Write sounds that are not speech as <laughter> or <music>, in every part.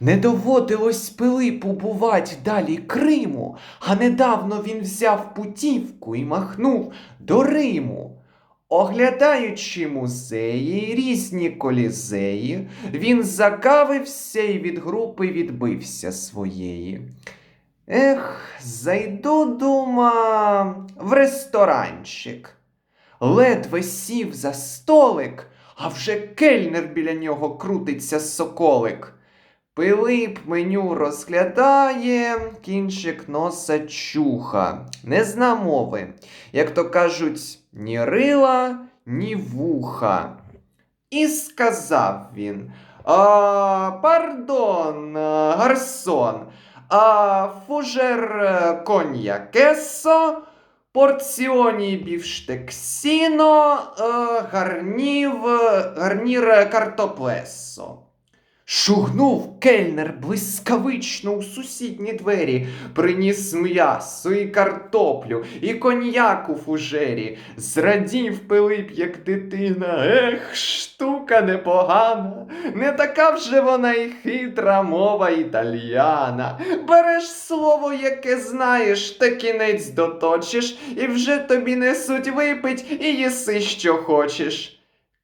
Не доводилось Пилипу бувать далі Криму, а недавно він взяв путівку і махнув до Риму. Оглядаючи музеї, різні колізеї, він закавився і від групи відбився своєї. Ех, зайду, дума, в ресторанчик. Ледве сів за столик, а вже кельнер біля нього крутиться соколик. Пилип меню розглядає, кінчик носа чуха, не зна мови, як то кажуть, ні рила, ні вуха. І сказав він: а, Пардон, гарсон, а фужер коньякесо, порціоні бівштексіно, е, гарнір картоплесо. Шугнув кельнер блискавично у сусідні двері, приніс м'ясо і картоплю, і коньяк у фужері. Зрадів Пилип, як дитина. Ех, штука непогана, не така вже вона й хитра мова італьяна. Береш слово, яке знаєш, та кінець доточиш, і вже тобі несуть випить, і їси, що хочеш.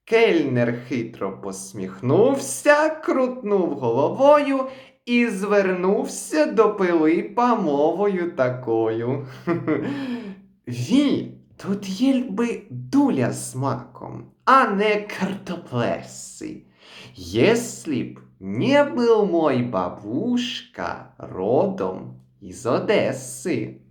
Кельнер хитро посміхнувся, крутнув головою і звернувся до Пилипа мовою такою. <laughs> Ві, тут є би дуля з маком, а не картоплеси. Если б не был мой бабушка родом из Одессы.